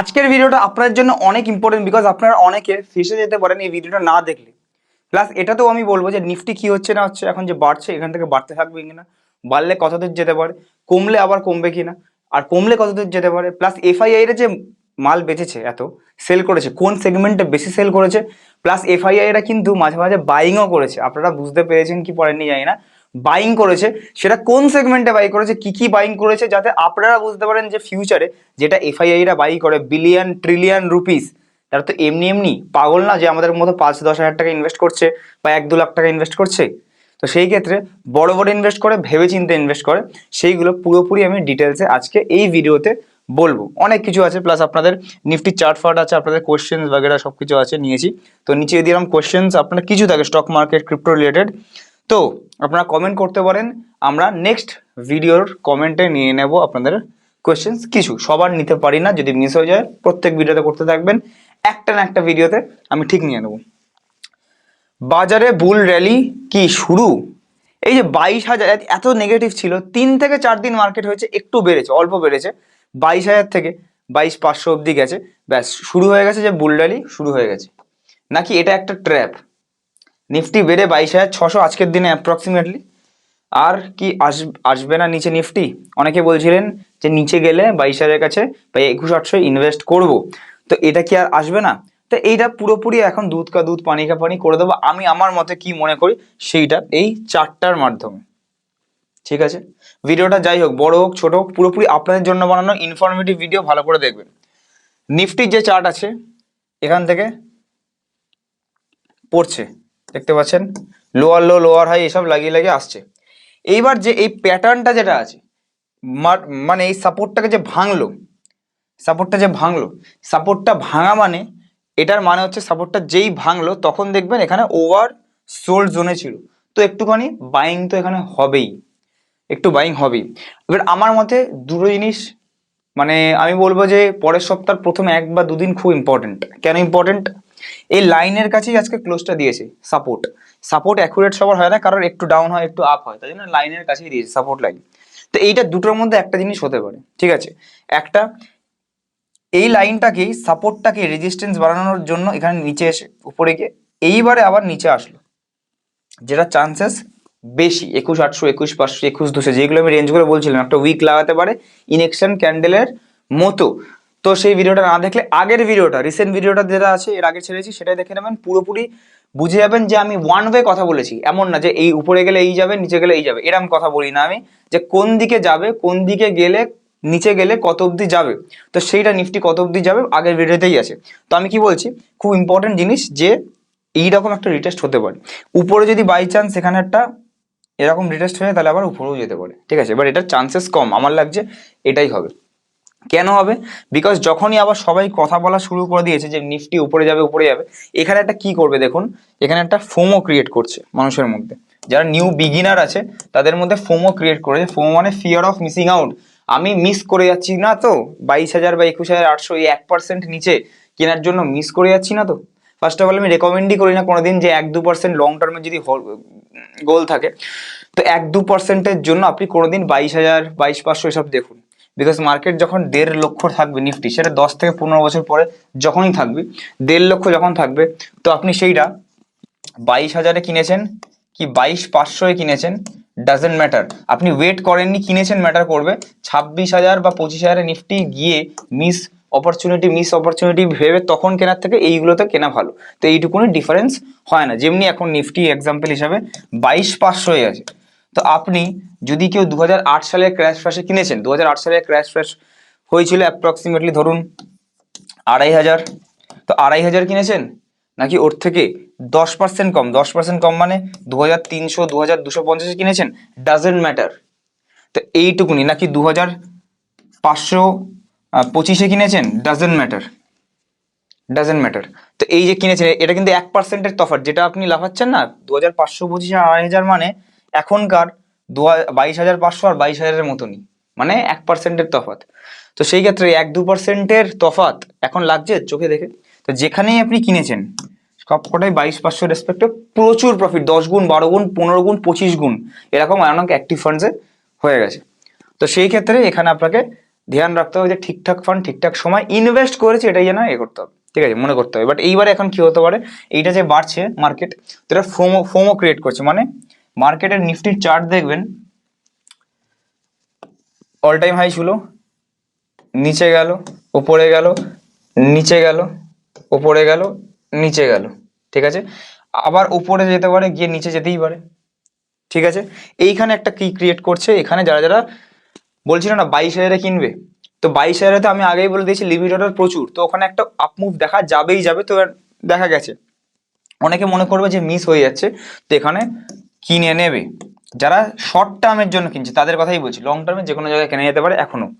আজকের ভিডিওটা আপনার জন্য অনেক ইম্পর্টেন্ট বিকজ আপনারা অনেকে ফেসে যেতে পারেন এই ভিডিওটা না দেখলে। প্লাস এটাতেও আমি বলব যে নিফটি কি হচ্ছে না হচ্ছে, এখন যে বাড়ছে, এখান থেকে বাড়তে থাকবে কিনা, বাড়লে কত দূর যেতে পারে, কমলে আবার কমবে কিনা, আর কমলে কত দূর যেতে পারে। প্লাস এফআইআই এর যে মাল বেচেছে এত সেল করেছে, কোন সেগমেন্টে বেশি সেল করেছে প্লাস এফআইআই এরা কিন্তু মাঝে মাঝে বাইংও করেছে। আপনারা বুঝতে পেরেছেন কি পড়েননি জানি না। বাইং করেছে, সেটা কোন সেগমেন্টে বাই করেছে, কি কি বাইং করেছে, যাতে আপনারা বুঝতে পারেন যে ফিউচারে যেটা এফআইআইরা বাই করে বিলিয়ন ট্রিলিয়ন রুপিস তারা তো এমনি এমনি পাগল না যে আমাদের মতো পাঁচ, দশ হাজার টাকা ইনভেস্ট করছে বা এক, দু লাখ টাকা ইনভেস্ট করছে? তো সেই ক্ষেত্রে বড় বড় ইনভেস্ট করে ভেবে চিন্তে ইনভেস্ট করে, সেইগুলো পুরোপুরি আমি ডিটেলসে আজকে এই ভিডিওতে বলব। অনেক কিছু আছে প্লাস আপনাদের নিফটি চার্ট ফার্ট আছে, আপনাদের কোয়েশ্চেন্স বাগেরা সব কিছু আছে, নিয়েছি। তো নিচে দিয়ে দিলাম কোয়েশ্চেন্স আপনার কিছু থাকে স্টক মার্কেট ক্রিপ্টো রিলেটেড তো আপনারা কমেন্ট করতে পারেন। আমরা নেক্সট ভিডিওর কমেন্টে নিয়ে নেব আপনাদের কোয়েশ্চেন্স কিছু সবার নিতে পারি না, যদি মিস হয়ে যায়, প্রত্যেক ভিডিওতে করতে থাকবেন। একটা না একটা ভিডিওতে আমি ঠিক নিয়ে নেব। বাজারে বুল র্যালি কি শুরু? এই যে বাইশ হাজার, এত নেগেটিভ ছিল। তিন থেকে চার দিন মার্কেট হয়েছে, একটু বেড়েছে, অল্প বেড়েছে। বাইশ হাজার থেকে বাইশ পাঁচশো অবধি গেছে। ব্যাস, শুরু হয়ে গেছে যে বুল র্যালি শুরু হয়ে গেছে। নাকি এটা একটা ট্র্যাপ নিফটি বেড়ে বাইশ হাজার ছশো আজকের দিনে অ্যাপ্রক্সিমেটলি আর কি আস- আসবে না নিচে নিফটি? অনেকে বলছিলেন যে নিচে গেলে বাইশ হাজারের কাছে বা একুশ আটশো ইনভেস্ট করব। তো এটা কি আর আসবে না? তো এইটা পুরোপুরি এখন দুধ কা দুধ, পানি কা পানি করে দেবো। আমি আমার মতে কি মনে করি, সেইটা এই চারটার মাধ্যমে। ঠিক আছে? ভিডিওটা যাই হোক, বড় হোক, ছোট হোক, পুরোপুরি আপনাদের জন্য বানানো ইনফরমেটিভ ভিডিও ভালো করে দেখবেন। নিফটির যে চার্ট আছে, এখান থেকে পড়ছে। দেখতে পাচ্ছেন? লোয়ার লো লোয়ার হাই এসব লাগিয়ে লাগিয়ে আসছে। এইবার যে এই প্যাটার্নটা যেটা আছে মানে এই সাপোর্টটাকে যে ভাঙলো সাপোর্টটা যে ভাঙলো সাপোর্টটা ভাঙা মানে এটার মানে হচ্ছে সাপোর্টটা যেই ভাঙলো, তখন দেখবেন এখানে ওভার সোল্ড জোনে ছিল। তো একটুখানি বাইং তো এখানে হবেই, একটু বাইং হবেই। এবার আমার মতে দুটো জিনিস মানে আমি বলব যে পরের সপ্তাহ প্রথম এক বা দুদিন খুব ইম্পর্টেন্ট কেন ইম্পর্টেন্ট এই লাইনের কাছেই আজকে ক্লোজটা দিয়েছে সাপোর্ট সাপোর্ট অ্যাকুরেট সবার হয় না, কারণ একটু ডাউন হয়, একটু আপ হয়, তাই জন্য লাইনের কাছেই দিয়েছে সাপোর্ট লাইন তো এইটা দুটোর মধ্যে একটা জিনিস হতে পারে, ঠিক আছে? একটা, এই লাইনটাকেই সাপোর্টটাকে রেজিস্ট্যান্স বাড়ানোর জন্য এখানে নিচে এসে, উপরে গিয়ে, এইবারে আবার নিচে আসলো। যেটা চান্সেস বেশি, একুশ, আটশো, একুশ, পাঁচশো, একুশ, দুশো, যেগুলো আমি রেঞ্জগুলো বলছিলাম, একটা উইক লাগাতে পারে ইনেকশন ক্যান্ডেলের মতো। তো সেই ভিডিওটা না দেখলে আগের ভিডিওটা রিসেন্ট ভিডিওটা যেটা আছে, এর আগে ছেড়েছি, সেটাই দেখে নেবেন। পুরোপুরি বুঝে যাবেন যে আমি ওয়ান ওয়ে কথা বলেছি। এমন না যে এই উপরে গেলে এই যাবে, নিচে গেলে এই যাবে। এরকম কথা বলি না আমি, যে কোন দিকে যাবে, কোন দিকে গেলে, নিচে গেলে কত অবধি যাবে। তো সেইটা নিফটি কত অবধি যাবে, আগের ভিডিওতেই আছে। তো আমি কি বলছি, খুব ইম্পর্টেন্ট জিনিস যে এইরকম একটা রিটেস্ট হতে পারে। উপরে যদি বাই চান্স এখানে একটা এরকম রিটেস্ট হয়ে তাহলে আবার উপরেও যেতে পারে। ঠিক আছে? এবার এটার চান্সেস কম। আমার লাগছে এটাই হবে। কেন হবে? বিকজ যখনই আবার সবাই কথা বলা শুরু করে দিয়েছে যে নিফটি উপরে যাবে উপরে যাবে, এখানে একটা কি করবে দেখুন? এখানে একটা ফোমো ক্রিয়েট করছে মানুষের মধ্যে। যারা নিউ বিগিনার আছে, তাদের মধ্যে ফোমো ক্রিয়েট করেছে। ফোমো মানে ফিয়ার অফ মিসিং আউট আমি মিস করে যাচ্ছি না তো? বাইশ হাজার বা একুশ হাজার আটশো এই এক পার্সেন্ট নিচে কেনার জন্য মিস করে যাচ্ছি না তো? ফার্স্ট অফ অল আমি রেকমেন্ডই করি না কোনোদিন যে এক দু পার্সেন্ট লং টার্মে যদি গোল থাকে। তো এক দু পার্সেন্টের জন্য আপনি কোনোদিন বাইশ হাজার, বাইশ পাঁচশো এসব দেখুন। বিকজ মার্কেট যখন দেড় লক্ষ থাকবে নিফটি, সেটা দশ থেকে পনেরো বছর পরে যখনই থাকবে, দেড় লক্ষ যখন থাকবে, তো আপনি সেইটা বাইশ হাজারে কিনেছেন কি বাইশ পাঁচশোয় কিনেছেন ডাজেন্ট ম্যাটার আপনি ওয়েট করেননি, কিনেছেন ম্যাটার করবে। ছাব্বিশ হাজার বা পঁচিশ হাজারে নিফটি গিয়ে মিস অপরচুনিটি মিস অপরচুনিটি ভেবে তখন কেনার থেকে এইগুলোতে কেনা ভালো। তো এইটুকুনি ডিফারেন্স হয় না। যেমনি এখন নিফটি এক্সাম্পল হিসাবে বাইশ পাঁচশো হয়ে আছে। তো আপনি যদি কেউ দু হাজার আট সালের ক্র্যাশ ফ্র্যাশে কিনেছেন দু হাজার আট সালের ক্র্যাশ ফ্র্যাশ হয়েছিল অ্যাপ্রক্সিমেটলি ধরুন আড়াই হাজার। তো আড়াই হাজার কিনেছেন? নাকি ওর থেকে দশ পার্সেন্ট কম। দশ পার্সেন্ট কম মানে দু হাজার তিনশো দু হাজার দুশো পঞ্চাশে কিনেছেন? ডাজেন্ট ম্যাটার তো এইটুকুনি, নাকি দু হাজার পাঁচশো পঁচিশে কিনেছেন? ডাজেন্ট ম্যাটার ডাজেন্ট ম্যাটার তো এই যে কিনেছেন, এটা কিন্তু এক পার্সেন্টের তফাৎ। যেটা আপনি লাফাচ্ছেন না দু হাজার পাঁচশো, পঁচিশে আড়াই হাজার মানে এখনকার দু বাইশ হাজার পাঁচশো আর বাইশ হাজারের মতনই মানে এক পার্সেন্টের তফাৎ। তো সেই ক্ষেত্রে এক দু পার্সেন্টের তফাৎ এখন লাগছে চোখে দেখে। তো যেখানেই আপনি কিনেছেন, সবকটাই বাইশ পাঁচশো রেসপেক্টে প্রচুর প্রফিট দশ গুণ, বারো গুণ, পনেরো গুণ, পঁচিশ গুণ, এরকম অনেক অ্যাক্টিভ ফান্ডসে হয়ে গেছে। তো সেই ক্ষেত্রে এখানে আপনাকে ধ্যান রাখতে হবে যে ঠিকঠাক ফান্ড ঠিকঠাক সময় ইনভেস্ট করেছে, এটাই যেন এ করতে হবে। ঠিক আছে, মনে করতে হবে। বাট এইবারে এখন কি হতে পারে? এইটা যে বাড়ছে মার্কেট তো এটা ফোমো ফোমো ক্রিয়েট করছে। মানে মার্কেটের নিফটির চার্ট দেখবেন। অল টাইম হাই ছিল। নিচে গেল ওপরে গেল, নিচে গেল ওপরে গেল, নিচে গেল। ঠিক আছে? আবার উপরে যেতে পারে, গিয়ে নিচে যেতেই পারে। ঠিক আছে? এইখানে একটা কি ক্রিয়েট করছে। এখানে যারা যারা বলছিল না বাইশ হাজারে কিনবে, তো বাইশ হাজারে তো আমি আগেই বলে দিয়েছি লিমিট অর্ডার প্রচুর। তো ওখানে একটা আপমুভ দেখা যাবেই যাবে, তো দেখা গেছে। অনেকে মনে করবে যে মিস হয়ে যাচ্ছে। তো এখানে কিনে নেবে? যারা শর্ট টার্মের জন্য কিনছে, তাদের কথাই বলছি লং টার্মে যে কোনো জায়গায় কেনা যেতে পারে এখনও।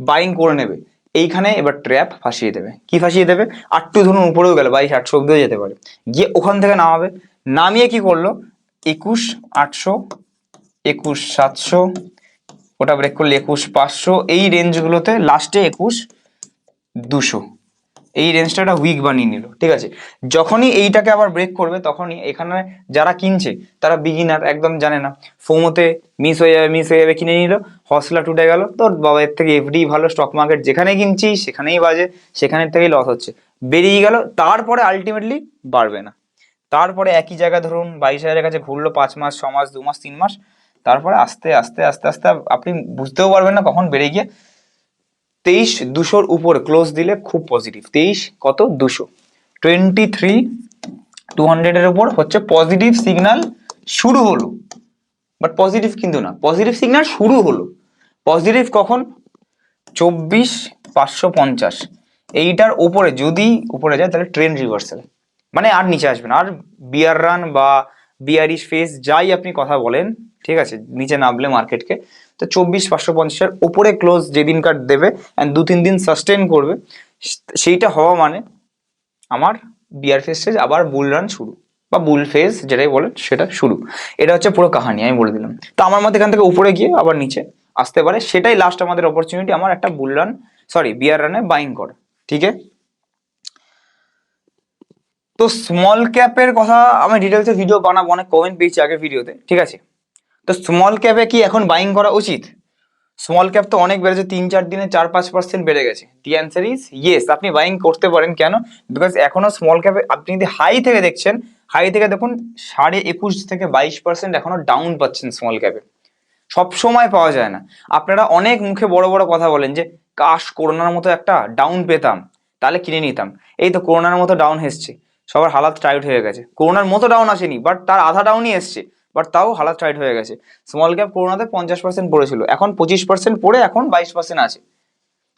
বাইং করে নেবে। এইখানে এবার ট্র্যাপ ফাঁসিয়ে দেবে। কি ফাঁসিয়ে দেবে? আটটু ধরুন উপরেও গেল, বাইশ আটশো অব্দিও যেতে পারে। গিয়ে ওখান থেকে নামাবে। নামিয়ে কি করল? একুশ আটশো, একুশ সাতশো, ওটা ব্রেক করলে একুশ পাঁচশো, এই রেঞ্জগুলোতে লাস্টে একুশ দুশো। এই রেঞ্জটা একটা উইক বানিয়ে নিল, ঠিক আছে? যখনই এইটাকে আবার ব্রেক করবে, তখনই এখানে যারা কিনছে, তারা বিগিনার একদম জানে না। ফোমোতে মিস হয়ে যাবে মিস হয়ে যাবে, কিনে নিল হসলা টুটে গেল তোর বাবা, এর থেকে এফডি ভালো স্টক মার্কেট যেখানে কিনছি, সেখানেই বাজে, সেখানের থেকেই লস হচ্ছে। বেরিয়ে গেল, তারপরে আলটিমেটলি বাড়বে না। তারপরে একই জায়গা ধরুন, বাইশ হাজারের কাছে ঘুরলো পাঁচ মাস, ছ মাস, দু মাস, তিন মাস, তারপরে আস্তে আস্তে আস্তে আস্তে, আপনি বুঝতেও পারবেন না কখন বেড়ে গিয়ে তেইশ দুশোর উপর ক্লোজ দিলে খুব পজিটিভ তেইশ কত? দুশো। টোয়েন্টি থ্রি টু হান্ড্রেডের উপর হচ্ছে পজিটিভ সিগনাল শুরু হলো। বাট পজিটিভ কিন্তু না। পজিটিভ সিগনাল শুরু হলো। পজিটিভ কখন? চব্বিশ পাঁচশো পঞ্চাশ। এইটার উপরে যদি উপরে যায় তাহলে ট্রেন রিভার্সাল মানে আর নিচে আসবে না। আর বিয়ার রান বা বিয়ারিশ ফেস যাই আপনি কথা বলেন ঠিক আছে? নিচে নামলে মার্কেটকে তো চব্বিশ পাঁচশো পঞ্চাশের উপরে ক্লোজ যেদিনকার দেবে অ্যান্ড দু তিন দিন সাস্টেন করবে। সেইটা হওয়া মানে আমার বিয়ার ফেস স্টেজ আবার বুল রান শুরু বা বুল ফেজ যেটাই বলেন সেটা শুরু। এটা হচ্ছে পুরো কাহানি, আমি বলে দিলাম। তো আমার মতে এখান থেকে উপরে গিয়ে আবার নিচে আসতে পারে। সেটাই লাস্ট আমাদের অপরচুনিটি আমার একটা বুল রান সরি বিয়ার রানে বাইং করে। ঠিক আছে? তো স্মল ক্যাপের কথা আমি ডিটেলসে ভিডিও বানাবো, অনেক কমেন্ট পেয়েছি আগের ভিডিওতে ঠিক আছে? তো স্মল ক্যাপে কি এখন বাইং করা উচিত? স্মল ক্যাপ তো অনেক বেড়েছে, তিন, চার দিনে চার, পাঁচ পার্সেন্ট বেড়ে গেছে। দি অ্যান্সার ইজ ইয়েস আপনি বাইং করতে পারেন। কেন? বিকজ এখনও স্মল ক্যাপে আপনি যদি হাই থেকে দেখছেন হাই থেকে দেখুন, সাড়ে একুশ থেকে বাইশ পার্সেন্ট এখনও ডাউন পাচ্ছেন স্মল ক্যাপে সব সময় পাওয়া যায় না। আপনারা অনেক মুখে বড় বড় কথা বলেন যে, কাশ করোনার মতো একটা ডাউন পেতাম, তাহলে কিনে নিতাম। এই তো করোনার মতো ডাউন এসছে। সবার হালাত টাইট হয়ে গেছে। করোনার মতো ডাউন আসেনি বাট তার আধা ডাউনই এসছে। বাট তাও হালাত টাইট হয়ে গেছে। স্মল ক্যাপ করোনাতে পঞ্চাশ পার্সেন্ট পড়েছিল। এখন পঁচিশ পার্সেন্ট পড়ে এখন বাইশ পার্সেন্ট আছে।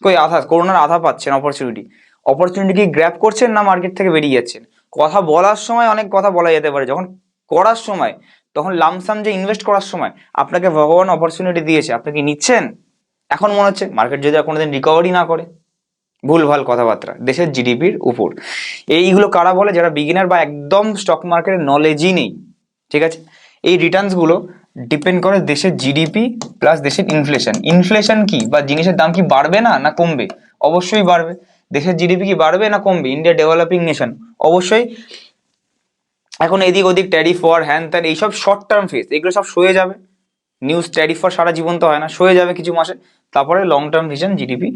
কই আধা, করোনার আধা পাচ্ছেন অপরচুনিটি অপরচুনিটি কি গ্র্যাপ করছেন না মার্কেট থেকে বেরিয়ে যাচ্ছেন? কথা বলার সময় অনেক কথা বলা যেতে পারে। যখন করার সময়, তখন লামসাম যে ইনভেস্ট করার সময়, আপনাকে ভগবান অপরচুনিটি দিয়েছে। আপনি কি নিচ্ছেন? এখন মনে হচ্ছে মার্কেট যদি আর কোনোদিন রিকভারি না করে ভুলভাল কথাবার্তা। দেশের জিডিপির উপর। এইগুলো কারা বলে? যারা বিগিনার বা একদম স্টক মার্কেটের নলেজই নেই। ঠিক আছে? এই রিটার্নসগুলো ডিপেন্ড করে দেশের জিডিপি প্লাস দেশের ইনফ্লেশন ইনফ্লেশন কি বা জিনিসের দাম কি বাড়বে না না কমবে? অবশ্যই বাড়বে। দেশের জিডিপি কি বাড়বে, না কমবে? ইন্ডিয়া ডেভেলপিং নেশন অবশ্যই এখন এদিক ওদিক ট্যারিফ ওয়ার হ্যান ত্যান, এইসব শর্ট টার্ম ফেস এগুলো সব সয়ে যাবে। নিউজ ট্যারিফ ওয়ার সারা জীবন তো হয় না, সয়ে যাবে কিছু মাসে। তারপরে লং টার্ম ভিশন জিডিপি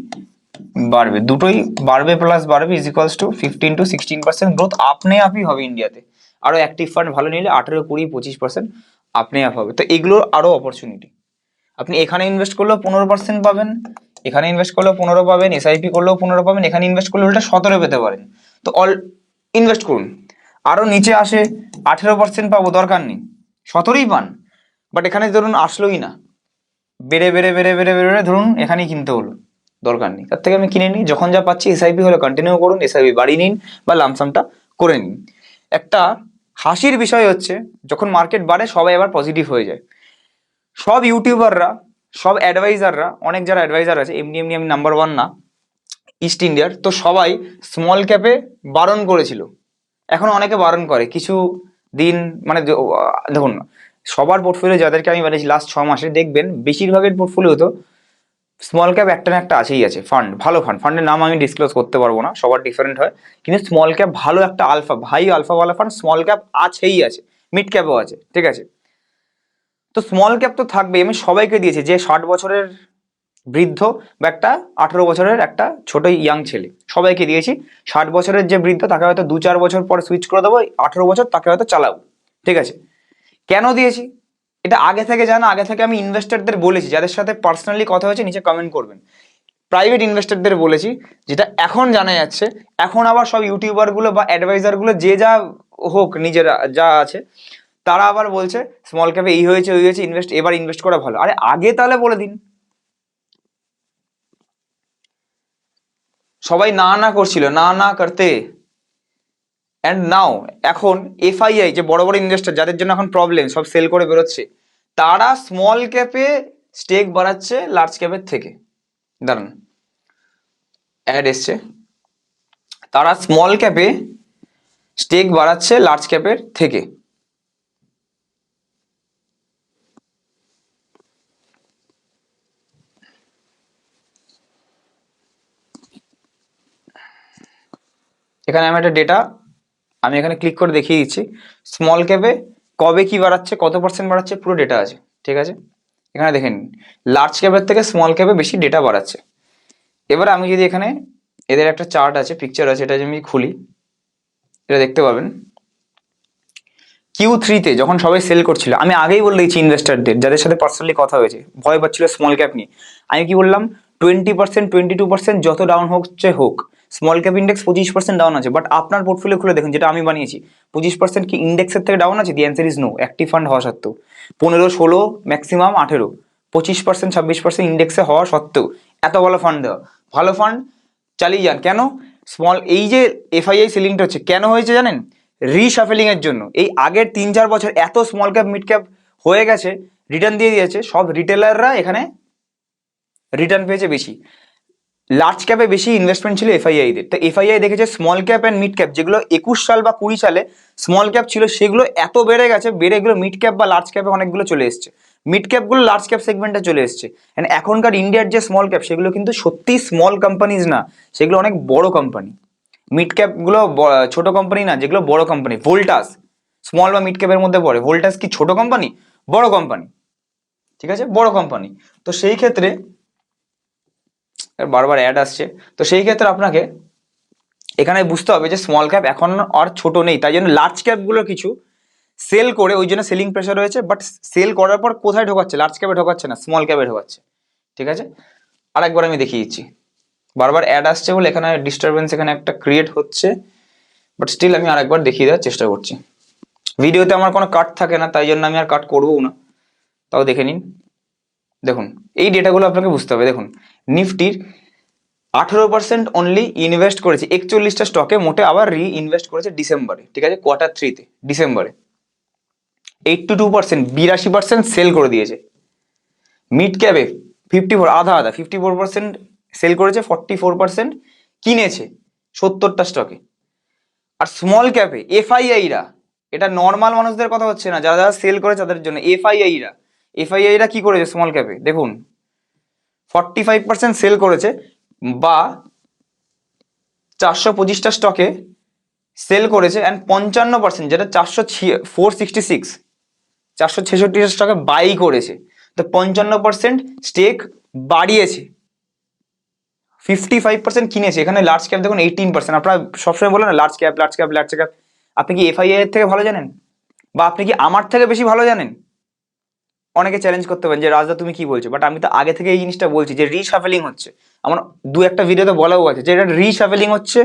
বাড়বে। দুটোই বাড়বে প্লাস বাড়বে is equals to fifteen to sixteen percent growth আপনি আপই হবে ইন্ডিয়াতে আরও অ্যাক্টিভ ফান্ড ভালো নিলে আঠেরো, কুড়ি, পঁচিশ পার্সেন্ট আপনি আপ হবে। তো এগুলোর আরও অপরচুনিটি আপনি এখানে ইনভেস্ট করলেও পনেরো পার্সেন্ট পাবেন, এখানে ইনভেস্ট করলেও পনেরো পাবেন এসআইপি করলেও পনেরো পাবেন, এখানে ইনভেস্ট করলে ওটা সতেরো পেতে পারেন। তো অল ইনভেস্ট করুন। আরও নিচে আসে, আঠেরো পার্সেন্ট পাবো, দরকার নেই। সতেরোই পান বাট এখানে ধরুন আসলোই না। বেড়ে বেড়ে বেড়ে বেড়ে বেড়ে বেড়ে ধরুন এখানেই কিনতে হলো, দরকার নেই। তার থেকে আমি কিনে নিই, যখন যা পাচ্ছি এসআইপি হলে কন্টিনিউ করুন এসআইপি বাড়িয়ে নিন বা লামসামটা করে নিন। একটা হাসির বিষয় হচ্ছে, যখন মার্কেট বাড়ে, সবাই আবার পজিটিভ হয়ে যায়। সব ইউটিউবাররা সব অ্যাডভাইজাররা অনেক যারা অ্যাডভাইজার আছে, এমনি এমনি আমি নাম্বার ওয়ান না ইস্ট ইন্ডিয়ার তো সবাই স্মল ক্যাপে বারণ করেছিল। এখন অনেকে বারণ করে, কিছু দিন মানে দেখুন, সবার পোর্টফোলিও যাদেরকে আমি বানিয়েছি লাস্ট ছ মাসে, দেখবেন, বেশিরভাগের পোর্টফোলিও তো স্মল ক্যাপ একটা না একটা আছেই আছে ফান্ড ভালো ফান্ড ফান্ডের নাম আমি ডিসক্লোজ করতে পারব না, সবার ডিফারেন্ট হয়, কিন্তু স্মল ক্যাপ ভালো একটা আলফা ভাই আলফাওয়ালা ফান্ড স্মল ক্যাপ আছেই আছে মিড ক্যাপও আছে, ঠিক আছে? তো স্মল ক্যাপ তো থাকবে আমি সবাইকে দিয়েছি, যে ষাট বছরের বৃদ্ধ বা একটা আঠেরো বছরের একটা ছোট ইয়াং ছেলে, সবাইকে দিয়েছি, ষাট বছরের যে বৃদ্ধ তাকে হয়তো দু চার বছর পর সুইচ করে দেবো, আঠেরো বছর তাকে হয়তো চালাবো, ঠিক আছে? কেন দিয়েছি? এটা আগে থেকে জানা, আগে থেকে আমি ইনভেস্টরদের বলেছি, যাদের সাথে পার্সোনালি কথা হয়েছে, নিচে কমেন্ট করবেন। প্রাইভেট ইনভেস্টরদের বলেছি, যেটা এখন জানা যাচ্ছে, এখন আবার সব ইউটিউবারগুলো বা অ্যাডভাইজারগুলো যে যা হোক, নিজেরা যা আছে, তারা আবার বলছে স্মল ক্যাপে এই হয়েছে, ওই হয়েছে ইনভেস্ট এবার ইনভেস্ট করা ভালো। আরে আগে তাহলে বলে দিন। সবাই না না করছিল, না না করতে। অ্যান্ড নাও এখন এফআইআই যে বড় বড় ইনভেস্টর যাদের জন্য এখন প্রবলেম সব সেল করে বেরোচ্ছে, তারা স্মল ক্যাপে স্টেক বাড়াচ্ছে লার্জ ক্যাপের থেকে। দাঁড়ান। অ্যাড এসছে। তারা স্মল ক্যাপে স্টেক বাড়াচ্ছে লার্জ ক্যাপের থেকে। এখানে আমি একটা ডেটা আমি এখানে ক্লিক করে দেখিয়ে দিচ্ছি। স্মল ক্যাপে কবে কি বাড়াচ্ছে, কত পার্সেন্ট বাড়াচ্ছে, পুরো ডেটা আছে, ঠিক আছে? এখানে দেখেন লার্জ ক্যাপের থেকে স্মল ক্যাপে বেশি ডেটা বাড়াচ্ছে। এবার আমি যদি এখানে এদের একটা চার্ট আছে পিকচার আছে, এটা যদি আমি খুলি, এটা দেখতে পাবেন। কিউ থ্রিতে যখন সবাই সেল করছিল, আমি আগেই বলে দিয়েছি ইনভেস্টারদের যাদের সাথে পার্সোনালি কথা হয়েছে, ভয় পাচ্ছিল স্মল ক্যাপ নিয়ে। আমি কি বললাম twenty percent twenty two percent যত ডাউন হচ্ছে, হোক। স্মল ক্যাপ ইন্ডেক্স পঁচিশ পার্সেন্ট ডাউন আছে বাট আপনার পোর্টফোলিও খুলে দেখুন, যেটা আমি বানিয়েছি, পঁচিশ পার্সেন্ট কি ইন্ডেক্সের থেকে ডাউন আছে? The answer is no active fund হওয়া সত্ত্বেও। পনেরো, ষোলো ম্যাক্সিমাম আঠেরো, পঁচিশ পার্সেন্ট ছাব্বিশ পার্সেন্ট ইন্ডেক্সে হওয়া সত্ত্বেও, এত ভালো ফান্ড দেওয়া। ভালো ফান্ড চালিয়ে যান, কেন? স্মল এই যে এফআইআই সিলিংটা হচ্ছে, কেন হয়েছে জানেন? রিসাফেলিং এর জন্য। এই আগের তিন, চার বছর এত স্মল ক্যাপ মিড ক্যাপ হয়ে গেছে রিটার্ন দিয়ে দিয়েছে, সব রিটেলাররা এখানে রিটার্ন পেয়েছে বেশি। লার্জ ক্যাপে বেশি ইনভেস্টমেন্ট ছিল এফআইআই দের। তো এফআইআই দেখেছে small cap and mid cap যেগুলো একুশ সাল বা কুড়ি সালে স্মল ক্যাপ ছিল, সেগুলো এত বেড়ে গেছে, বেড়ে এগুলো মিড ক্যাপ বা লার্জ ক্যাপে অনেকগুলো চলে এসছে। মিড ক্যাপগুলো লার্জ ক্যাপ সেগমেন্টে চলে এসছে। অ্যান্ড এখনকার ইন্ডিয়ার যে স্মল ক্যাপ সেগুলো কিন্তু সত্যি স্মল কোম্পানিজ না, সেগুলো অনেক বড় কোম্পানি মিড ক্যাপগুলো ছোট কোম্পানি না, যেগুলো বড় কোম্পানি ভোল্টাস স্মল বা মিড ক্যাপের মধ্যে পড়ে। ভোল্টাস কি ছোট কোম্পানি বড় কোম্পানি ঠিক আছে? বড় কোম্পানি তো সেই ক্ষেত্রে বারবার অ্যাড আসছে। তো সেই ক্ষেত্রে আপনাকে এখানে বুঝতে হবে যে স্মল ক্যাপ এখন আর ছোট নেই, তাই জন্য লার্জ ক্যাপগুলো কিছু সেল করে ওই জন্য সেলিং প্রেশার রয়েছে বাট সেল করার পর কোথায় ঢোকাচ্ছে? লার্জ ক্যাপে ঢোকাচ্ছে না স্মল ক্যাপে ঢোকাচ্ছে। ঠিক আছে? আরেকবার আমি দেখিয়ে দিচ্ছি। বারবার অ্যাড আসছে বলে এখানে ডিস্টারবেন্স এখানে একটা ক্রিয়েট হচ্ছে বাট স্টিল আমি আরেকবার দেখিয়ে দেওয়ার চেষ্টা করছি। ভিডিওতে আমার কোনো কাট থাকে না, তাই জন্য আমি আর কাট করব না। তাও দেখে নিন। দেখুন, এই ডেটাগুলো আপনাকে বুঝতে হবে। দেখুন, নিফটির আঠেরো পার্সেন্ট অনলি ইনভেস্ট করেছে। একচল্লিশটা স্টকে মোটে আবার রি ইনভেস্ট করেছে ডিসেম্বরে, ঠিক আছে? কোয়ার্টার থ্রিতে ডিসেম্বরে। এইটটি টু পার্সেন্ট বিরাশি পার্সেন্ট সেল করে দিয়েছে। মিড ক্যাবে ফিফটি ফোর আধা আধা ফিফটি ফোর পার্সেন্ট সেল করেছে ফর্টি ফোর পার্সেন্ট কিনেছে সত্তরটা স্টকে আর স্মল ক্যাপে এফআইআইরা এটা নর্মাল মানুষদের কথা হচ্ছে না। যারা যারা সেল করেছে তাদের জন্য এফআইআইরা এফআইআইরা কি করেছে স্মল ক্যাপে দেখুন ফর্টি ফাইভ পার্সেন্ট সেল করেছে বা চারশো পঁচিশটা স্টকে সেল করেছে অ্যান্ড পঞ্চান্ন পার্সেন্ট যেটা চারশো ফোর সিক্সটি সিক্স চারশো ছেষট্টিটা স্টকে বাই করেছে। তো পঞ্চান্ন পার্সেন্ট স্টেক বাড়িয়েছে। ফিফটি ফাইভ পার্সেন্ট কিনেছে। এখানে লার্জ ক্যাপ দেখুন এইটিন পার্সেন্ট আপনারা সবসময় বলেন না large cap large cap large cap আপনি কি এফআইআই এর থেকে ভালো জানেন? বা আপনি কি আমার থেকে বেশি ভালো জানেন? অনেকে চ্যালেঞ্জ করতে পারেন যে, রাজদা, তুমি কি বলছো? বাট আমি তো আগে থেকে এই জিনিসটা বলছি যে রিসাফেলিং হচ্ছে। আমার দু একটা ভিডিওতে বলাও আছে যে, এটা রিসাফেলিং হচ্ছে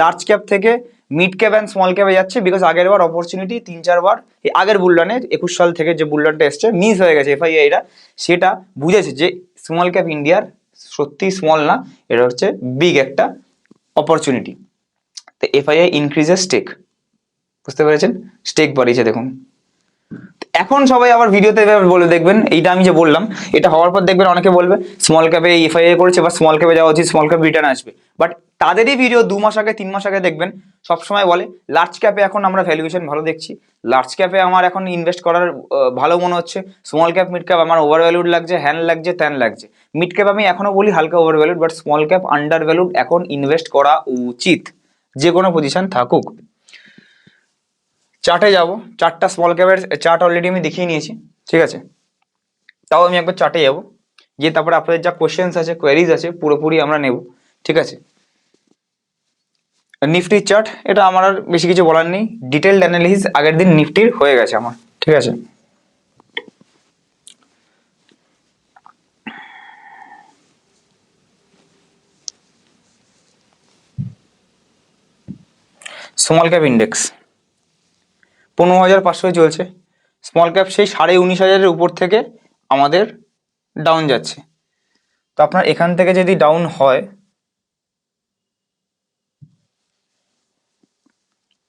লার্জ ক্যাপ থেকে মিড ক্যাপ অ্যান্ড স্মল ক্যাপে যাচ্ছে বিকজ আগের বার অপরচুনিটি তিন চারবার এই আগের বুলডানে একুশ সাল থেকে যে বুলডানটা এসছে মিস হয়ে গেছে এফআইআইটা সেটা বুঝেছে যে স্মল ক্যাপ ইন্ডিয়ার সত্যি স্মল না, এটা হচ্ছে বিগ একটা অপরচুনিটি তো এফআইআই ইনক্রিজেস স্টেক বুঝতে পেরেছেন? স্টেক বাড়িয়েছে, দেখুন। এখন সবাই আবার ভিডিওতে বলে দেখবেন, এইটা আমি যে বললাম, এটা হওয়ার পর দেখবেন অনেকে বলবে স্মল ক্যাপে এফআইআই করেছে বা স্মল ক্যাপে যাওয়া উচিত স্মল ক্যাপ রিটার্ন আসবে। বাট তাদেরই ভিডিও দু মাস আগে, তিন মাস আগে দেখবেন, সবসময় বলে লার্জ ক্যাপে এখন আমরা ভ্যালুয়েশন ভালো দেখছি। লার্জ ক্যাপে আমার এখন ইনভেস্ট করার ভালো মনে হচ্ছে। স্মল ক্যাপ মিড ক্যাপ আমার ওভার ভ্যালুড লাগছে হ্যান লাগছে ত্যান লাগছে। মিড ক্যাপ আমি এখনও বলি হালকা overvalued but small cap undervalued এখন ইনভেস্ট করা উচিত। যে কোনো পজিশন থাকুক। চার্টে যাব। চারটা স্মল ক্যাপের চার্ট অলরেডি আমি দেখিয়ে নিয়েছি, ঠিক আছে? তাও আমি একবার চার্টে যাব। গিয়ে তারপরে আপনাদের যা কোশ্চেন্স আছে কোয়ারিজ আছে, পুরোপুরি আমরা নেব, ঠিক আছে? নিফটির চার্ট এটা আমার আর বেশি কিছু বলার নেই। ডিটেলড অ্যানালিসিস আগের দিন নিফটির হয়ে গেছে আমার, ঠিক আছে? স্মল ক্যাপ ইন্ডেক্স পনেরো হাজার পাঁচশোয় চলছে। স্মল ক্যাপ সেই সাড়ে উনিশ হাজারের উপর থেকে আমাদের ডাউন যাচ্ছে। তো আপনার এখান থেকে যদি ডাউন হয়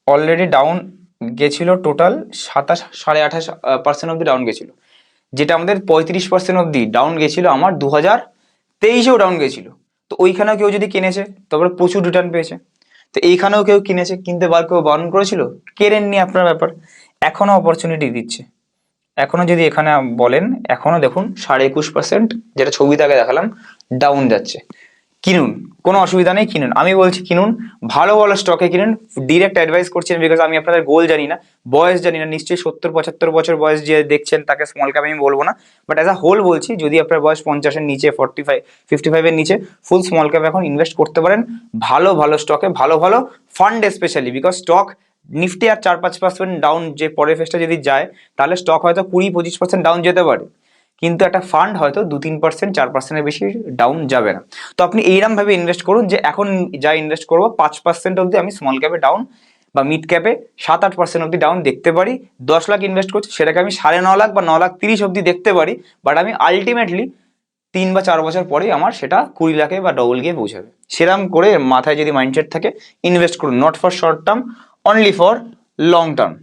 অলরেডি ডাউন গেছিল টোটাল সাতাশ, সাড়ে আঠাশ পার্সেন্ট অব্দি ডাউন গেছিল। যেটা আমাদের পঁয়ত্রিশ পার্সেন্ট অব্দি ডাউন গেছিল, আমার দু হাজার তেইশেও ডাউন গেছিল। তো ওইখানেও কেউ যদি কিনেছে, তারপরে প্রচুর রিটার্ন পেয়েছে। তো এইখানেও কেউ কিনেছে, কিনতে বার কেউ বারণ করেছিল? কেনেননি আপনার ব্যাপার। এখনও অপরচুনিটি দিচ্ছে। এখনও যদি এখানে বলেন, এখনও দেখুন, সাড়ে একুশ পার্সেন্ট যেটা ছবিতে আগে দেখালাম ডাউন যাচ্ছে। কিনুন, কোনো অসুবিধা নেই, কিনুন। আমি বলছি কিনুন, ভালো ভালো স্টকে কিনুন ডিরেক্ট অ্যাডভাইস করছেন বিকজ আমি আপনাদের গোল জানি না, বয়স জানি না, নিশ্চয়ই সত্তর, পঁচাত্তর বছর বয়স যে দেখছেন তাকে স্মল ক্যাপ আমি বলব না বাট অ্যাজ আ হোল বলছি, যদি আপনার বয়স পঞ্চাশের নিচে ফর্টি ফাইভ ফিফটি ফাইভের নিচে ফুল স্মল ক্যাপ এখন ইনভেস্ট করতে পারেন, ভালো ভালো স্টকে ভালো ভালো fund specially because stock Nifty আর চার পাঁচ পার্সেন্ট ডাউন যে পরের ফেসটা যদি যায়, তাহলে স্টক হয়তো কুড়ি, পঁচিশ পার্সেন্ট ডাউন যেতে পারে। কিন্তু একটা ফান্ড হয়তো দু তিন পার্সেন্ট চার পার্সেন্টের বেশি ডাউন যাবে না। তো আপনি এইরকম ভাবে ইনভেস্ট করুন যে এখন যা ইনভেস্ট করব, পাঁচ পার্সেন্ট অবধি আমি স্মল ক্যাপে ডাউন বা মিড ক্যাপে সাত আট পার্সেন্ট অবধি ডাউন দেখতে পারি। দশ লাখ ইনভেস্ট করছি, সেটাকে আমি সাড়ে ন লাখ বা ন লাখ তিরিশ অবধি দেখতে পারি। বাট আমি আলটিমেটলি তিন বা চার বছর পরে আমার সেটা কুড়ি লাখে বা ডবল গিয়ে পৌঁছাবে। সেরম করে মাথায় যদি মাইন্ডসেট থাকে ইনভেস্ট করুন। Not for short term only for long term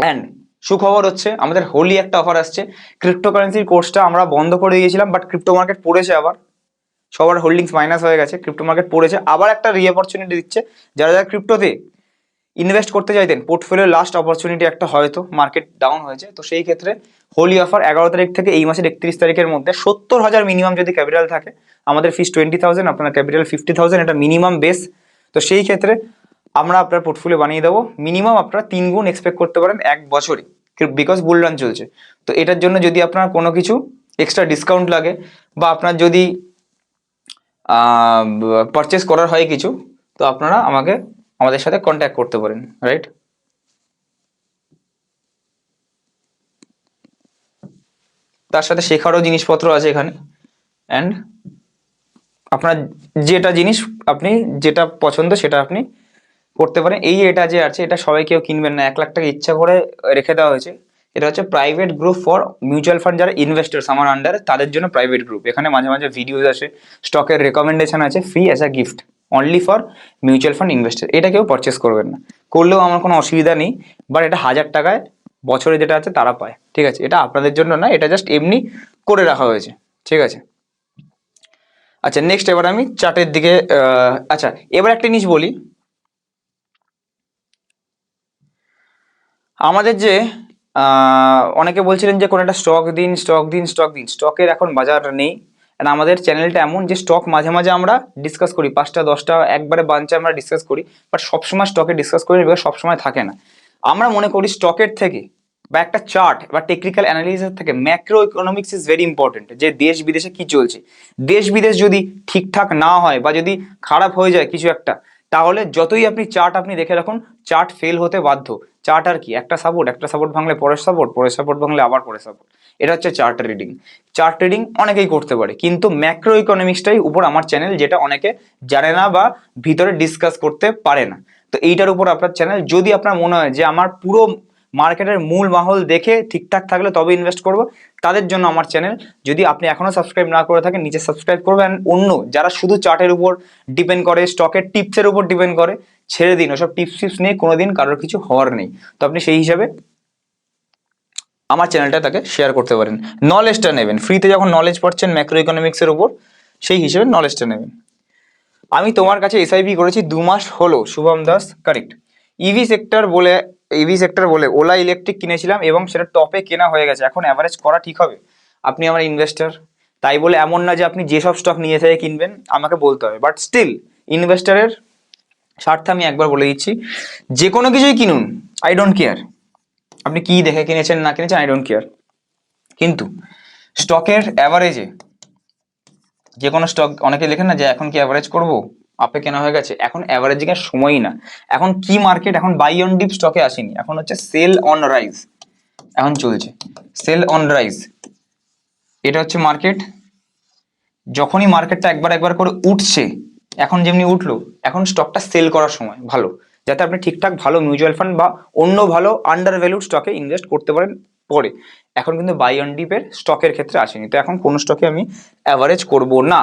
and সুখবর হচ্ছে, আমাদের হোলি একটা অফার আসছে। ক্রিপ্টোকারেন্সির কোর্সটা আমরা বন্ধ করে দিয়েছিলাম বাট ক্রিপ্টো মার্কেট পড়েছে আবার। সবার হোল্ডিংস মাইনাস হয়ে গেছে ক্রিপ্টো মার্কেট পড়েছে। আবার একটা রি অপরচুনিটি দিচ্ছে। যারা যারা ক্রিপ্টোতে ইনভেস্ট করতে চাইতেন পোর্টফোলিও লাস্ট অপরচুনিটি একটা হয়তো মার্কেট ডাউন হয়েছে। তো সেই ক্ষেত্রে হোলি অফার এগারো তারিখ থেকে এই মাসের একত্রিশ তারিখের মধ্যে সত্তর হাজার মিনিমাম যদি ক্যাপিটাল থাকে, আমাদের ফিস টোয়েন্টি থাউজেন্ড আপনার ক্যাপিটাল ফিফটি থাউজেন্ড এটা মিনিমাম বেস তো সেই ক্ষেত্রে আমরা আপনার পোর্টফোলিও বানিয়ে দেবো। মিনিমাম আপনারা তিন গুণ এক্সপেক্ট করতে পারেন এক বছরই বিকজ বুল রান চলছে। তো এটার জন্য যদি আপনার কোনো কিছু এক্সট্রা ডিসকাউন্ট লাগে বা আপনার যদি পারচেস করার হয় কিছু, তো আপনারা আমাকে, আমাদের সাথে কন্ট্যাক্ট করতে পারেন রাইট তার সাথে শেখারও জিনিসপত্র আছে এখানে। অ্যান্ড আপনার যেটা জিনিস আপনি, যেটা পছন্দ সেটা আপনি করতে পারেন এই এটা যে আছে, এটা সবাই কেউ কিনবেন না। এক লাখ টাকা ইচ্ছা করে রেখে দেওয়া হয়েছে। এটা হচ্ছে private group for mutual fund যারা ইনভেস্টার্স আমার আন্ডারে তাদের জন্য প্রাইভেট গ্রুপ এখানে মাঝে মাঝে ভিডিওজ আসে স্টকের রেকমেন্ডেশন আছে free as a gift only for mutual fund investor এটা কেউ পারচেস করবেন না। করলেও আমার কোনো অসুবিধা নেই বাট এটা হাজার টাকায় বছরে যেটা আছে তারা পায়। ঠিক আছে? এটা আপনাদের জন্য না, এটা জাস্ট এমনি করে রাখা হয়েছে। ঠিক আছে? আচ্ছা নেক্সট এবার আমি চার্টের দিকে আচ্ছা এবার একটা জিনিস বলি। আমাদের যে অনেকে বলছিলেন যে কোনো একটা স্টক দিন স্টক দিন স্টক দিন। স্টকের এখন বাজার নেই। আর আমাদের চ্যানেলটা এমন যে স্টক মাঝে মাঝে আমরা ডিসকাস করি। পাঁচটা, দশটা, একবারে বাঞ্চে আমরা ডিসকাস করি। বাট সবসময় স্টকে ডিসকাস করি বিকজ সবসময় থাকে না। আমরা মনে করি স্টকের থেকে বা একটা চার্ট বা টেকনিক্যাল অ্যানালিসিস থেকে macro economics is very important যে দেশ বিদেশে কি চলছে। দেশ বিদেশ যদি ঠিকঠাক না হয় বা যদি খারাপ হয়ে যায় কিছু একটা তাহলে যতই আপনি চার্ট আপনি দেখে রাখুন চার্ট ফেল হতে বাধ্য। চার্ট আর কি? একটা সাপোর্ট একটা সাপোর্ট ভাঙলে পরের সাপোর্ট পরের সাপোর্ট ভাঙলে আবার পরের সাপোর্ট এটা হচ্ছে চার্ট রিডিং চার্ট রিডিং অনেকেই করতে পারে, কিন্তু ম্যাক্রো ইকোনমিক্সটাই উপর আমার চ্যানেল যেটা অনেকে জানে না বা ভিতরে ডিসকাস করতে পারে না। তো এইটার উপর আপনার চ্যানেল যদি আপনার মনে হয় যে আমার পুরো মার্কেটের মূল মাহল দেখে ঠিকঠাক থাকলে তবে ইনভেস্ট করব। তাদের জন্য আমার চ্যানেল যদি আপনি এখনও সাবস্ক্রাইব না করে থাকেন, নিচে সাবস্ক্রাইব করবেন অন্য যারা শুধু চার্টের উপর ডিপেন্ড করে স্টকের টিপসের উপর ডিপেন্ড করে, ছেড়ে দিন। ওসব টিপস টিপস নিয়ে কোনোদিন কারোর কিছু হওয়ার নেই। তো আপনি সেই হিসাবে আমার চ্যানেলটা তাকে শেয়ার করতে পারেন। নলেজটা নেবেন। ফ্রিতে যখন নলেজ পাচ্ছেন ম্যাক্রো ইকোনমিক্সের উপর, সেই হিসেবে নলেজটা নেবেন। আমি তোমার কাছে এসআইপি করেছি দু মাস হলো। Shubham Das correct EV sector বলে ইভি সেক্টর বলে, ওলা ইলেকট্রিক কিনেছিলাম এবং সেটা টপে কেনা হয়ে গেছে। এখন অ্যাভারেজ করা ঠিক হবে? আপনি আমার ইনভেস্টার তাই বলে এমন না যে আপনি যেসব স্টক নিয়ে থেকে কিনবেন, আমাকে বলতে হবে। বাট স্টিল ইনভেস্টারের স্বার্থে আমি একবার বলে দিচ্ছি, যে কোনো কিছুই কিনুন আই ডোন্ট কেয়ার আপনি কি দেখে কিনেছেন, না কিনেছেন আই ডোন্ট কেয়ার কিন্তু স্টকের অ্যাভারেজে যে কোনো স্টক অনেকে লেখেন না যে এখন কি অ্যাভারেজ করব? আপে কেনা হয়ে গেছে। এখন অ্যাভারেজিং এর সময়ই না। এখন কি মার্কেট এখন বাই অন ডিপ স্টকে আসেনি। এখন হচ্ছে সেল অন রাইজ এখন চলছে। সেল অন রাইজ এটা হচ্ছে মার্কেট যখনই মার্কেটটা একবার একবার করে উঠছে, এখন যেমনি উঠল, এখন স্টকটা সেল করার সময়, ভালো। যাতে আপনি ঠিকঠাক ভালো মিউচুয়াল ফান্ড বা অন্য ভালো আন্ডার ভ্যালুড স্টকে ইনভেস্ট করতে পারেন পরে। এখন কিন্তু বাই অন ডিপের স্টকের ক্ষেত্রে আসেনি। তো এখন কোনো স্টকে আমি অ্যাভারেজ করব না।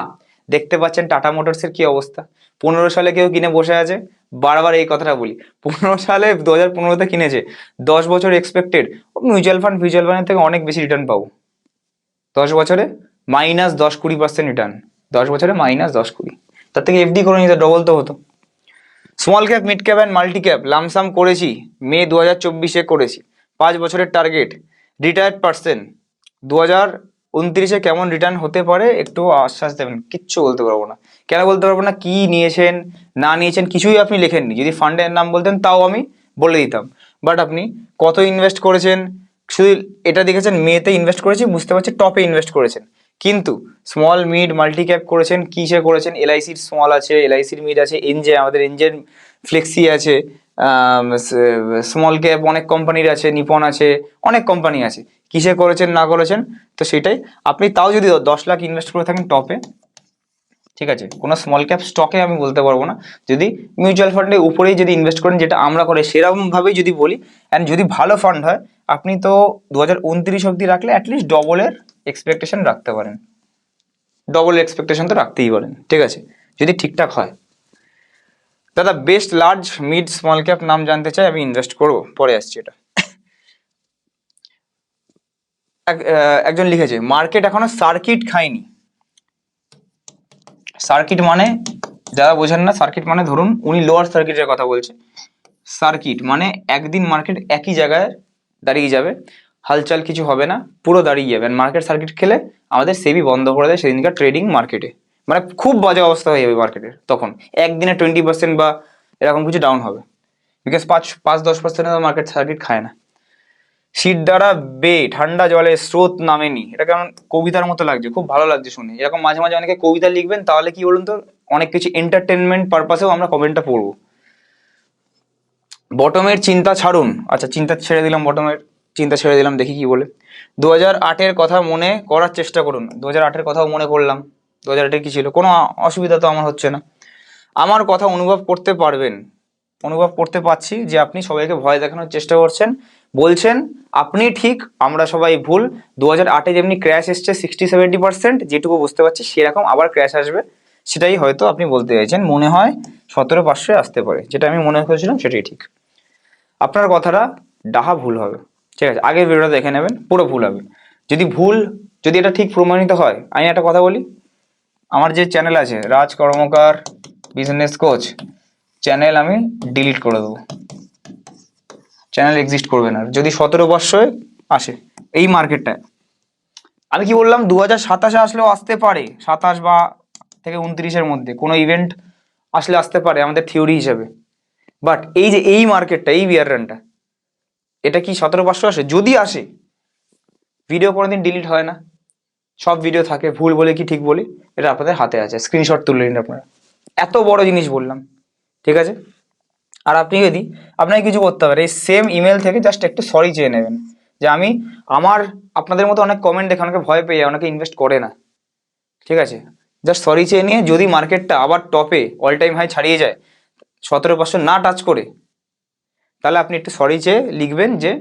দেখতে পাচ্ছেন টাটা মোটরসের কি অবস্থা? পনেরো সালে কেউ কিনে বসে আছে, বারবার এই কথাটা বলি। পনেরো সালে দু হাজার পনেরোতে কিনেছে, দশ বছর এক্সপেক্টেড মিউচুয়াল ফান্ড মিউচুয়াল ফান্ডের থেকে অনেক বেশি রিটার্ন পাবো। দশ বছরে মাইনাস দশ কুড়ি পার্সেন্ট রিটার্ন দশ বছরে মাইনাস দশ কুড়ি। তার থেকে এফডি করে নিতে ডবল তো হতো। Small cap mid cap and multi cap lump sum করেছি, মে দু হাজার চব্বিশে করেছি। পাঁচ বছরের টার্গেট রিটায়ার্ড পার্সেন্ট দু হাজার উনত্রিশে কেমন রিটার্ন হতে পারে একটু আশ্বাস দেবেন, কিচ্ছু বলতে পারব না। কেন বলতে পারব না? কি নিয়েছেন, না নিয়েছেন, কিছুই আপনি লেখেননি। যদি ফান্ডের নাম বলতেন, তাও আমি বলে দিতাম। বাট আপনি কত ইনভেস্ট করেছেন? শুধু এটা দেখেছেন, মেতে ইনভেস্ট করেছি, বুঝতে পারছি টপে ইনভেস্ট করেছেন। কিন্তু স্মল মিড মাল্টি ক্যাপ করেছেন, কিসে করেছেন? এলআইসির স্মল আছে এলআইসির মিড আছে এনজে আমাদের এনজের ফ্লেক্সি আছে স্মল ক্যাপ অনেক কোম্পানির আছে নিপন আছে, অনেক কোম্পানি আছে। কিসে করেছেন, না করেছেন, তো সেটাই। আপনি তাও যদি দশ লাখ ইনভেস্ট করে থাকেন টপে ঠিক আছে? কোনো স্মল ক্যাপ স্টকে আমি বলতে পারব না। যদি মিউচুয়াল ফান্ডের উপরেই যদি ইনভেস্ট করেন, যেটা আমরা করে, সেরকমভাবেই যদি বলি অ্যান্ড যদি ভালো ফান্ড হয়, আপনি তো দু হাজার উনত্রিশ অব্দি রাখলে অ্যাটলিস্ট ডবলের এক্সপেকটেশন রাখতে পারেন। ডবল এক্সপেকটেশন তো রাখতেই পারেন, ঠিক আছে? যদি ঠিকঠাক হয়। দাদা best large mid small cap নাম জানতে চাই, আমি ইনভেস্ট করব, পরে আসছি এটা এক- আহ, একজন লিখেছে, মার্কেট এখনও সার্কিট খায়নি। সার্কিট মানে যারা বোঝেন না, সার্কিট মানে ধরুন, উনি লোয়ার সার্কিটের কথা বলছে। সার্কিট মানে একদিন মার্কেট একই জায়গায় দাঁড়িয়ে যাবে, হালচাল কিছু হবে না, পুরো দাঁড়িয়ে যাবে। মার্কেট সার্কিট খেলে আমাদের সেবি বন্ধ করে দেয় সেদিনকার ট্রেডিং মার্কেটে। মানে খুব বাজে অবস্থা হয়ে যাবে মার্কেটের তখন। একদিনে টোয়েন্টি পার্সেন্ট বা এরকম কিছু ডাউন হবে। বিকজ পাঁচ পাঁচ দশ পার্সেন্ট মার্কেট সার্কিট খায় না। শীত দ্বারা বে, ঠান্ডা জলে স্রোত নামেনি। এটা কেমন কবিতার মতো লাগছে, খুব ভালো লাগছে শুনে। এরকম মাঝে মাঝে অনেকে কবিতা লিখবেন, তাহলে কি বলুন তো, অনেক কিছু এন্টারটেনমেন্ট পারপাসেও আমরা কমেন্টটা পড়ব। বটমের চিন্তা ছাড়ুন। আচ্ছা চিন্তা ছেড়ে দিলাম বটমের, চিন্তা ছেড়ে দিলাম, দেখি কি বলে। দু হাজার আটের কথা মনে করার চেষ্টা করুন। দু হাজার আটের কথাও মনে করলাম দু হাজার আটে কি ছিল? কোনো অসুবিধা তো আমার হচ্ছে না। আমার কথা অনুভব করতে পারবেন। অনুভব করতে পারছি যে আপনি সবাইকে ভয় দেখানোর চেষ্টা করছেন। বলছেন, আপনি ঠিক, আমরা সবাই ভুল। দু হাজার আটে যেমনি ক্র্যাশ এসছে সিক্সটি সেভেন্টি পার্সেন্ট যেটুকু বুঝতে পারছি সেরকম আবার ক্র্যাশ আসবে। সেটাই হয়তো আপনি বলতে চাইছেন। মনে হয় সতেরো পাঁচশো আসতে পারে। যেটা আমি মনে করেছিলাম সেটাই ঠিক। আপনার কথাটা, ডাহা ভুল হবে। ঠিক আছে, আগের ভিডিওটা দেখে নেবেন, পুরো ভুল হবে। যদি ভুল, যদি এটা ঠিক প্রমাণিত হয়, আমি একটা কথা বলি। আমার যে চ্যানেল আছে, Raj Karmakar business coach channel আমি ডিলিট করে দেবো। চ্যানেল এক্সিস্ট করবে না। যদি সতেরো বর্ষে আসে এই মার্কেটটায় আমি কি বললাম দু হাজার সাতাশে আসলেও আসতে পারে, সাতাশ বা থেকে উনত্রিশের মধ্যে। কোনো ইভেন্ট আসলে আসতে পারে, আমাদের থিওরি হিসেবে। বাট এই যে এই মার্কেটটা এই বিয়ার রানটা এটা কি সতেরো পাঁচশো আসে? যদি আসে ভিডিও কোনোদিন ডিলিট হয় না। সব ভিডিও থাকে, ভুল বলে কি ঠিক বলি? এটা আপনাদের হাতে আছে। স্ক্রিনশট তুলে নিন আপনারা। এত বড় জিনিস বললাম। ঠিক আছে? আর আপনি যদি, আপনাকে কিছু করতে হবে। এই সেম ইমেল থেকে জাস্ট একটু সরি চেয়ে নেবেন। যে আমি, আমার আপনাদের মতো অনেক কমেন্ট দেখে অনেকে ভয় পেয়ে যায়, অনেকে ইনভেস্ট করে না। ঠিক আছে? জাস্ট সরি চেয়ে নিয়ে যদি মার্কেটটা আবার টপে অল টাইম হাই ছাড়িয়ে যায়, সতেরো পার্সেন্ট না টাচ করে, তাহলে আপনি একটু সরি চেয়ে লিখবেন যে,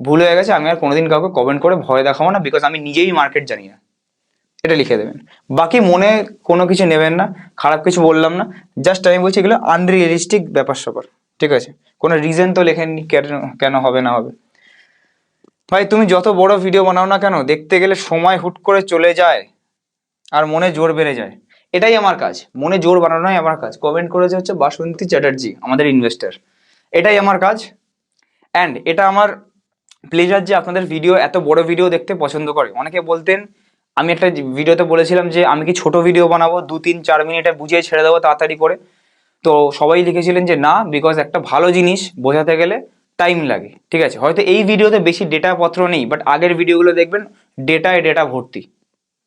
ভুল হয়ে গেছে, আমি আর কোনোদিন কাউকে কমেন্ট করে ভয় দেখাবো না বিকজ আমি নিজেই মার্কেট জানি না। এটা লিখে দেবেন। বাকি মনে কোনো কিছু নেবেন না, খারাপ কিছু বললাম না জাস্ট আমি বলছি এগুলো আনরিয়েলিস্টিক ব্যাপার স্যাপার ঠিক আছে? কোনো রিজন তো লেখেননি কেন কেন হবে না হবে। ভাই, তুমি যত বড় ভিডিও বানাও না কেন, দেখতে গেলে সময় হুট করে চলে যায় আর মনে জোর বেড়ে যায়। এটাই আমার কাজ। মনে জোর বানানোই আমার কাজ। কমেন্ট করেছে হচ্ছে বাসন্তী চ্যাটার্জি, আমাদের ইনভেস্টার এটাই আমার কাজ। অ্যান্ড এটা আমার প্লেজার যে আপনাদের ভিডিও এত বড় ভিডিও দেখতে পছন্দ করে। অনেকে বলতেন, আমি একটা ভিডিওতে বলেছিলাম যে, আমি কি ছোট ভিডিও বানাবো? দু, তিন, চার মিনিটে বুঝিয়ে ছেড়ে দেবো তাড়াতাড়ি করে। তো সবাই লিখেছিলেন যে না বিকজ একটা ভালো জিনিস বোঝাতে গেলে টাইম লাগে, ঠিক আছে? হয়তো এই ভিডিওতে বেশি ডেটা পত্র নেই বাট আগের ভিডিওগুলো দেখবেন ডেটায় ডেটা ভর্তি,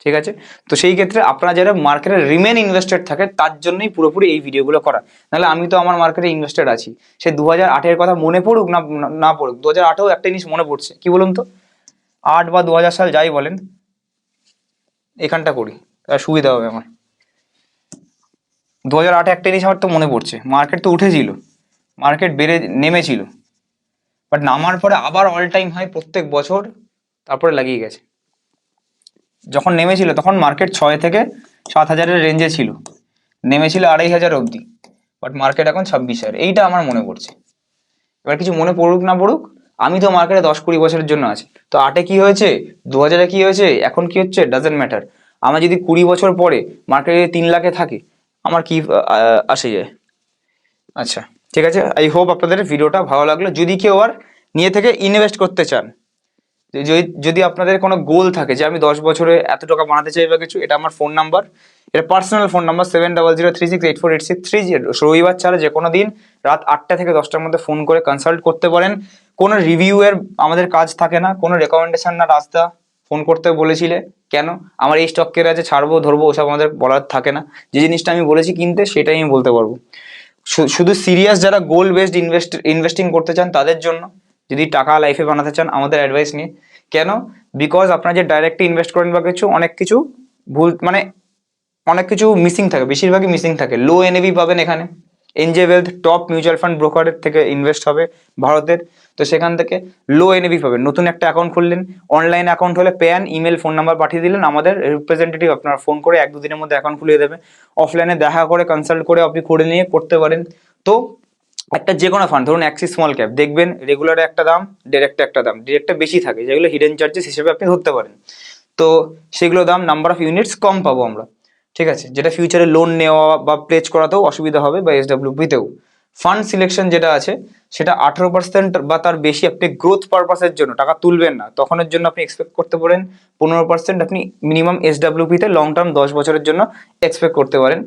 ঠিক আছে? তো সেই ক্ষেত্রে আপনারা যারা মার্কেটে রিমেন ইনভেস্টেড থাকে, তার জন্যই পুরোপুরি এই ভিডিওগুলো করা। নাহলে আমি তো আমার মার্কেটে ইনভেস্টেড আছি। সে দু হাজার আটের কথা মনে পড়ুক না, না- পড়ুক দু হাজার একটা জিনিস মনে পড়ছে। কি বলুন তো? আট বা দু হাজার সাল যাই বলেন, এখানটা করি সুবিধা হবে আমার। দু হাজার আটে একটা জিনিস আমার তো মনে পড়ছে। মার্কেট তো উঠেছিল। মার্কেট বেড়ে নেমেছিল। বাট নামার পরে আবার অল টাইম হাই প্রত্যেক বছর তারপরে লাগিয়ে গেছে। যখন নেমেছিল তখন মার্কেট ছয় থেকে সাত হাজারের রেঞ্জে ছিল। নেমেছিল আড়াই হাজার অবধি। বাট মার্কেট এখন ছাব্বিশ হাজার। এইটা আমার মনে পড়ছে। এবার কিছু মনে পড়ুক না পড়ুক, আমি তো মার্কেটে দশ কুড়ি বছরের জন্য আছি। তো আটে কি হয়েছে? দু হাজারে কি হয়েছে? এখন কি হচ্ছে? ডাজেন্ট ম্যাটার আমার যদি কুড়ি বছর পরে মার্কেটে তিন লাখে থাকে আমার কি আসে যায়। আচ্ছা ঠিক আছে। আই হোপ আপনাদের ভিডিওটা ভালো লাগল। যদি কেউ আর নিয়ে থেকে ইনভেস্ট করতে চান যদি যদি আপনাদের কোনো গোল থাকে যে আমি দশ বছরে এত টাকা বানাতে চাই বা কিছু, এটা আমার ফোন নাম্বার এটা personal phone number seven double zero three six eight four eight six three zero রবিবার ছাড়া যে কোনো দিন রাত আটটা থেকে দশটার মধ্যে ফোন করে কনসাল্ট করতে পারেন। কোনো রিভিউ এর আমাদের কাজ থাকে না, কোনো রেকমেন্ডেশন না, রাস্তা ফোন করতে বলেছিলে। কেন? আমার এই স্টকের আছে, ছাড়বো, ধরবো, ওসব আমাদের বলার থাকে না। যে জিনিসটা আমি বলেছি কিনতে, সেটাই আমি বলতে পারব। শুধু সিরিয়াস যারা গোল বেসড ইনভেস্ট ইনভেস্টিং করতে চান, তাদের জন্য যদি টাকা লাইফে বানাতে চান, আমাদের অ্যাডভাইস নিয়ে। কেন? বিকজ আপনারা যে ডাইরেক্ট ইনভেস্ট করেন বা কিছু, অনেক কিছু ভুল মানে অনেক কিছু মিসিং থাকে, বেশিরভাগই মিসিং থাকে। লো এনএভি পাবেন এখানে। NJ wealth top mutual fund ব্রোকারের থেকে ইনভেস্ট হবে ভারতের। তো সেখান থেকে লো এনএভি পাবেন নতুন একটা অ্যাকাউন্ট খুললেন। অনলাইন অ্যাকাউন্ট হলে প্যান ইমেল ফোন নাম্বার পাঠিয়ে দিলেন। আমাদের রিপ্রেজেন্টেটিভ আপনারা ফোন করে এক দুদিনের মধ্যে অ্যাকাউন্ট খুলিয়ে দেবে। অফলাইনে দেখা করে কনসাল্ট করে আপনি করে নিয়ে করতে পারেন। তো একটা যে কোনো ফান্ড ধরুন অ্যাক্সিস স্মল ক্যাপ দেখবেন রেগুলার একটা দাম ডিরেক্টে একটা দাম। ডিরেক্টে বেশি থাকে। যেগুলো হিডেন চার্জেস হিসেবে আপনি ধরতে পারেন। তো সেগুলো দাম নাম্বার অফ ইউনিটস কম পাবো আমরা। ঠিক আছে? যেটা ফিউচারে লোন নেওয়া বা প্লেজ করাতেও অসুবিধা হবে বা এসডাব্লিউপিতেও ফান্ড সিলেকশন যেটা আছে, সেটা আঠারো পার্সেন্ট বা তার বেশি আপনি গ্রোথ পারপাসের জন্য, টাকা তুলবেন না। তখনের জন্য আপনি এক্সপেক্ট করতে পারেন, পনেরো পার্সেন্ট আপনি মিনিমাম এসডাব্লিউপিতে লং টার্ম দশ বছরের জন্য এক্সপেক্ট করতে পারেন।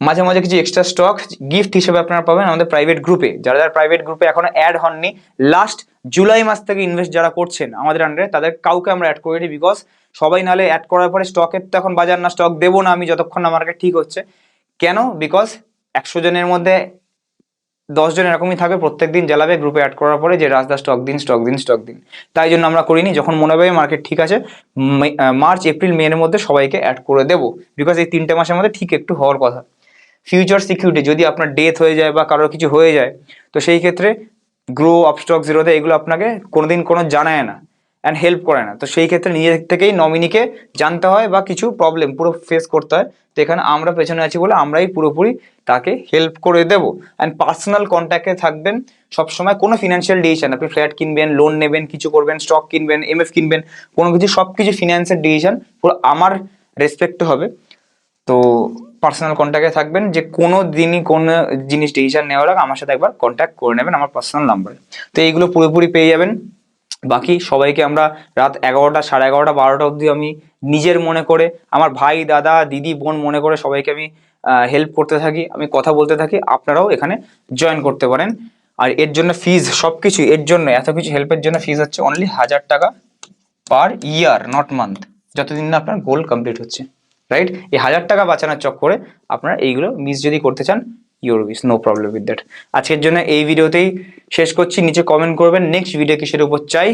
মাঝে মাঝে কিছু এক্সট্রা স্টক গিফট হিসেবে আপনারা পাবেন আমাদের প্রাইভেট গ্রুপে যারা যারা প্রাইভেট গ্রুপে এখনও অ্যাড হননি লাস্ট জুলাই মাস থেকে ইনভেস্ট যারা করছেন আমাদের আন্ডারে তাদের কাউকে আমরা অ্যাড করে দিই বিকজ সবাই নালে অ্যাড করার পরে স্টকের তো এখন বাজার না স্টক দেবো না আমি যতক্ষণ না মার্কেট ঠিক হচ্ছে। কেন? বিকজ একশো জনের মধ্যে দশ জন এরকমই থাকবে, প্রত্যেক দিন জ্বালাবে গ্রুপে অ্যাড করার পরে যে রাজদা স্টক দিন স্টক দিন স্টক দিন। তাই জন্য আমরা করিনি, যখন মনে হবে মার্কেট ঠিক আছে মার্চ এপ্রিল মে এর মধ্যে সবাইকে অ্যাড করে দেবো। বিকজ এই তিনটে মাসের মধ্যে ঠিক একটু হওয়ার কথা। ফিউচার সিকিউরিটি যদি আপনার ডেথ হয়ে যায় বা কারোর কিছু হয়ে যায়, তো সেই ক্ষেত্রে গ্রো অফ আপস্টক জিরোতে এগুলো আপনাকে কোনোদিন কোনো জানায় না। অ্যান্ড হেল্প করে না। তো সেই ক্ষেত্রে নিজের থেকেই নমিনিকে জানতে হয় বা কিছু প্রবলেম পুরো ফেস করতে হয়। তো এখানে আমরা পেছনে আছি বলে আমরাই পুরোপুরি তাকে হেল্প করে দেবো। অ্যান্ড পার্সোনাল কন্ট্যাক্টে থাকবেন সবসময়। কোনো ফিনান্সিয়াল ডিসিশন আপনি ফ্ল্যাট কিনবেন লোন নেবেন, কিছু করবেন স্টক কিনবেন এমএফ কিনবেন, কোনো কিছু সব কিছু ফিনান্সের ডিসিশন পুরো আমার রেসপেক্ট হবে। তো পার্সোনাল কন্ট্যাক্টে থাকবেন। যে কোনো দিনই কোনো জিনিস ডিসিশন নেওয়ার আগে আমার সাথে একবার কন্ট্যাক্ট করে নেবেন আমার পার্সোনাল নাম্বারে তো এইগুলো পুরোপুরি পেয়ে যাবেন। বাকি সবাইকে আমরা রাত এগারোটা, সাড়ে এগারোটা, বারোটা অবধি আমি নিজের মনে করে, আমার ভাই, দাদা, দিদি, বোন মনে করে সবাইকে আমি হেল্প করতে থাকি, আমি কথা বলতে থাকি, আপনারাও এখানে জয়েন করতে পারেন। আর এর জন্য ফিজ সব কিছু এর জন্য এত কিছু হেল্পের জন্য ফিজ হচ্ছে অনলি হাজার টাকা পার ইয়ার নট মান্থ যতদিন না আপনার গোল কমপ্লিট হচ্ছে রাইট এই হাজার টাকা বাঁচানোর চক্করে আপনারা এইগুলো মিস যদি করতে চান your wish no problem with that আজকের জন্য এই ভিডিওতেই শেষ করছি। নিচে কমেন্ট করবেন। নেক্সট ভিডিও কিসের উপর চাই।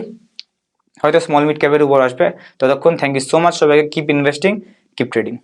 হয়তো স্মল মিড ক্যাপের উপর আসবে। ততক্ষণ থ্যাংক ইউ সো মাচ সবাইকে। Keep investing keep trading